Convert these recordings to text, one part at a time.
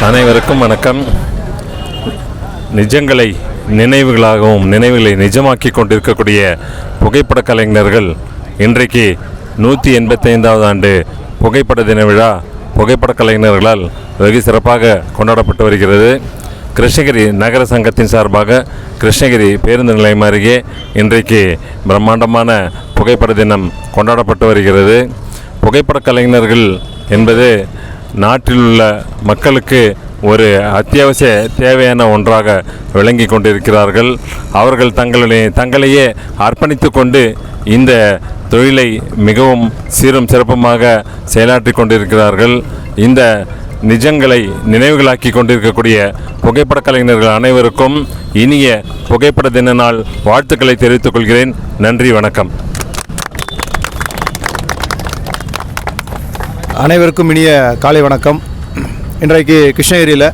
அனைவருக்கும் வணக்கம். நிஜங்களை நினைவுகளாகவும் நினைவுகளை நிஜமாக்கி கொண்டிருக்கக்கூடிய புகைப்பட கலைஞர்கள் இன்றைக்கு நூற்றி எண்பத்தைந்தாவது ஆண்டு புகைப்பட தின விழா. புகைப்பட கலைஞர்களால் வெகு சிறப்பாக கொண்டாடப்பட்டு வருகிறது. கிருஷ்ணகிரி நகர சங்கத்தின் சார்பாக கிருஷ்ணகிரி பேருந்து நிலையம் அருகே இன்றைக்கு பிரம்மாண்டமான புகைப்பட தினம் கொண்டாடப்பட்டு வருகிறது. புகைப்பட கலைஞர்கள் என்பது நாட்டில் உள்ள மக்களுக்கு ஒரு அத்தியாவசிய தேவையான ஒன்றாக விளங்கி கொண்டிருக்கிறார்கள். அவர்கள் தங்களுடைய தங்களையே அர்ப்பணித்து கொண்டு இந்த தொழிலை மிகவும் சீரும் சிறப்புமாக செயலாற்றி கொண்டிருக்கிறார்கள். இந்த நிஜங்களை நினைவுகளாக்கி கொண்டிருக்கக்கூடிய புகைப்பட கலைஞர்கள் அனைவருக்கும் இனிய புகைப்பட தின நாள் வாழ்த்துக்களை தெரிவித்துக் கொள்கிறேன். நன்றி வணக்கம். அனைவருக்கும் இனிய காலை வணக்கம். இன்றைக்கு கிருஷ்ணகிரியில்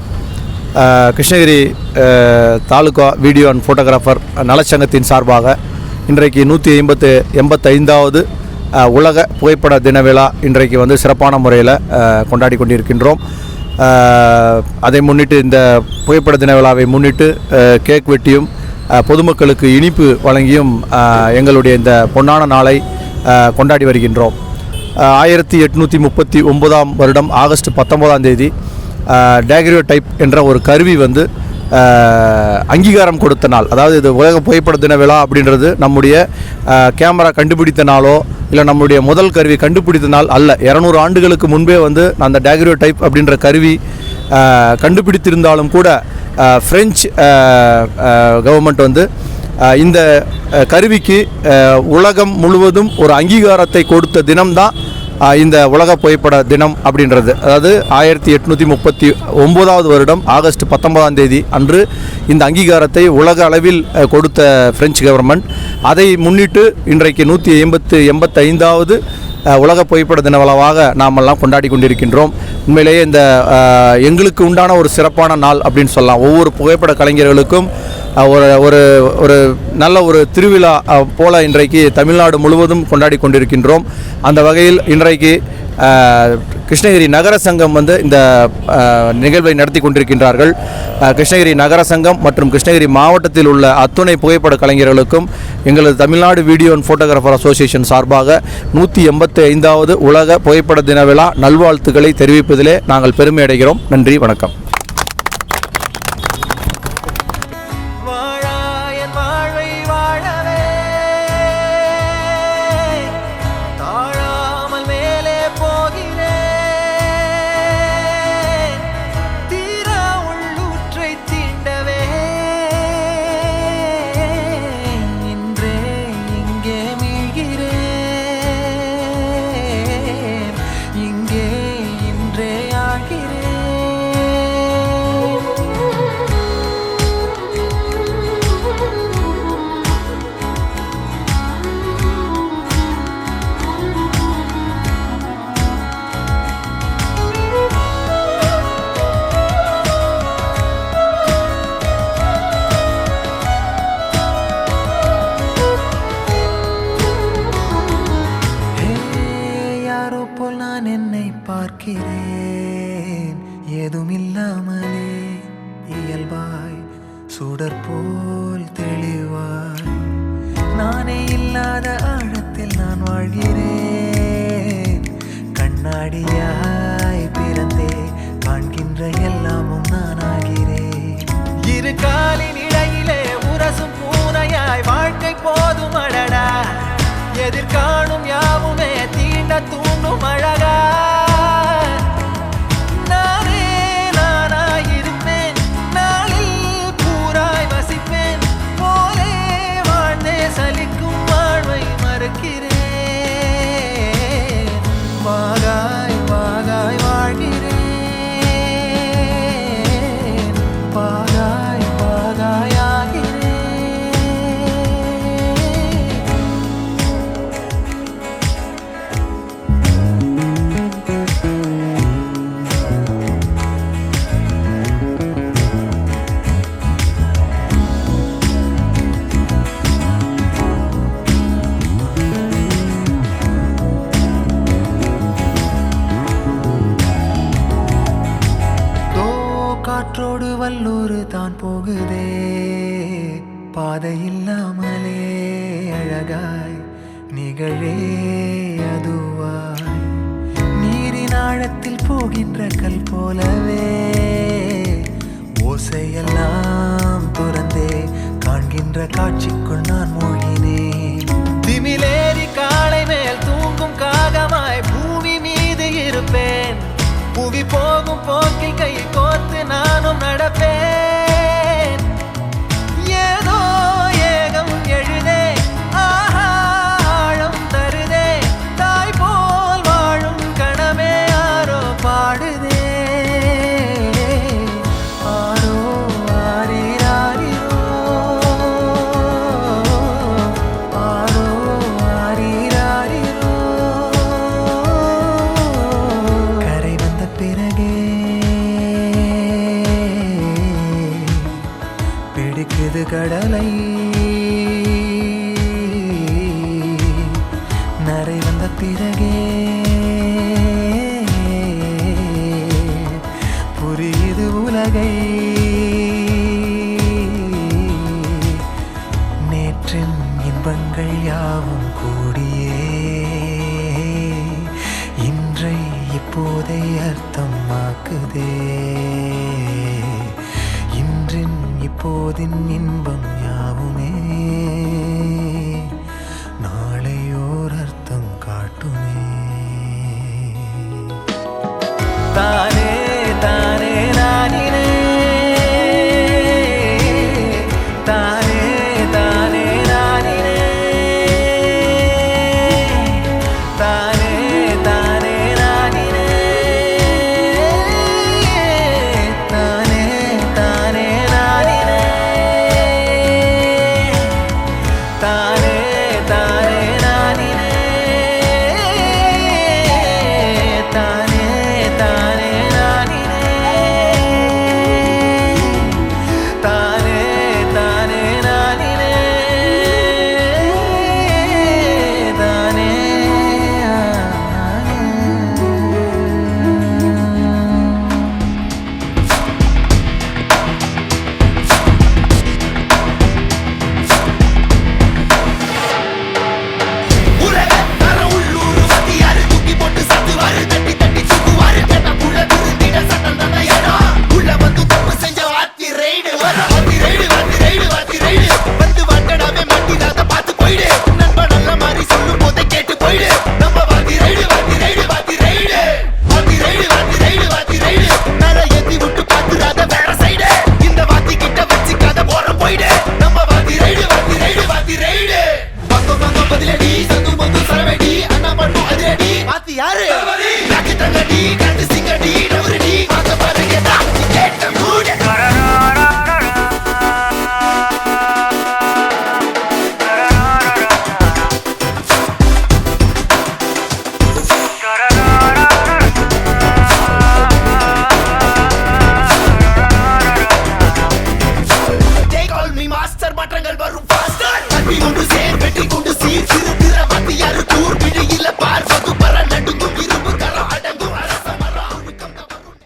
Krishnagiri taluka video and photographer நலச்சங்கத்தின் சார்பாக இன்றைக்கு நூற்றி ஐம்பத்து எண்பத்தைந்தாவது உலக புகைப்பட தின விழா இன்றைக்கு வந்து சிறப்பான முறையில் கொண்டாடி கொண்டிருக்கின்றோம். அதை முன்னிட்டு இந்த புகைப்பட தின விழாவை முன்னிட்டு கேக் வெட்டியும் பொதுமக்களுக்கு இனிப்பு வழங்கியும் எங்களுடைய இந்த பொன்னான நாளை கொண்டாடி வருகின்றோம். ஆயிரத்தி எட்நூற்றி முப்பத்தி ஒன்பதாம் வருடம் ஆகஸ்ட் பத்தொம்போதாம் தேதி டேக்ரியோ டைப் என்ற ஒரு கருவி வந்து அங்கீகாரம் கொடுத்த நாள். அதாவது இது உலக புகைப்பட தின விழா அப்படின்றது நம்முடைய கேமரா கண்டுபிடித்த நாளோ இல்லை நம்முடைய முதல் கருவி கண்டுபிடித்த நாள் அல்ல. இரநூறு ஆண்டுகளுக்கு முன்பே வந்து அந்த டேக்ரியோ டைப் அப்படின்ற கருவி கண்டுபிடித்திருந்தாலும் கூட ஃப்ரெஞ்சு கவர்மெண்ட் வந்து இந்த கருவிக்கு உலகம் முழுவதும் ஒரு அங்கீகாரத்தை கொடுத்த தினம்தான் இந்த உலக புகைப்பட தினம் அப்படின்றது. அதாவது ஆயிரத்தி எட்நூற்றி முப்பத்தி ஒம்போதாவது வருடம் ஆகஸ்ட் பத்தொன்பதாம் தேதி அன்று இந்த அங்கீகாரத்தை உலக அளவில் கொடுத்த பிரெஞ்சு கவர்மெண்ட் அதை முன்னிட்டு இன்றைக்கு நூற்றி எண்பத்து எண்பத்தைந்தாவது உலக புகைப்பட தின நாமெல்லாம் கொண்டாடி கொண்டிருக்கின்றோம். உண்மையிலேயே இந்த எங்களுக்கு உண்டான ஒரு சிறப்பான நாள் அப்படின்னு சொல்லலாம். ஒவ்வொரு புகைப்பட கலைஞர்களுக்கும் ஒரு ஒரு ஒரு நல்ல ஒரு திருவிழா போல இன்றைக்கு தமிழ்நாடு முழுவதும் கொண்டாடி கொண்டிருக்கின்றோம். அந்த வகையில் இன்றைக்கு கிருஷ்ணகிரி நகர சங்கம் வந்து இந்த நிகழ்வை நடத்தி கொண்டிருக்கின்றார்கள். கிருஷ்ணகிரி நகர சங்கம் மற்றும் கிருஷ்ணகிரி மாவட்டத்தில் உள்ள அத்துணை புகைப்பட கலைஞர்களுக்கும் எங்களது Tamil Nadu video and photographer association சார்பாக நூற்றி எண்பத்தி ஐந்தாவது உலக புகைப்பட தின விழா நல்வாழ்த்துக்களை தெரிவிப்பதிலே நாங்கள் பெருமை அடைகிறோம். நன்றி வணக்கம். சுடர் போல் தெளிவாய். நானே இல்லாத ஆழத்தில் நான் வாழ்கிறேன். கண்ணாடியாய் பிறந்தே காண்கின்ற எல்லாமும் நான் ஆகிறேன் இரு காலினி வல்லூர் தான் போகுதே. பாதை இல்லாமலே அழகாய் நிகழே அதுவாய். நீரின் ஆழத்தில் போகின்ற கல் போலவே ஓசையெல்லாம் துறந்தே காண்கின்ற காட்சிக்குள் நான் மூழ்கினேன். திமிலேறி காலை மேல் தூங்கும் காகமாய் பூமி மீது இருப்பேன். புவி போகும் போக்கில் கை நானும் நடப்பேன். pirage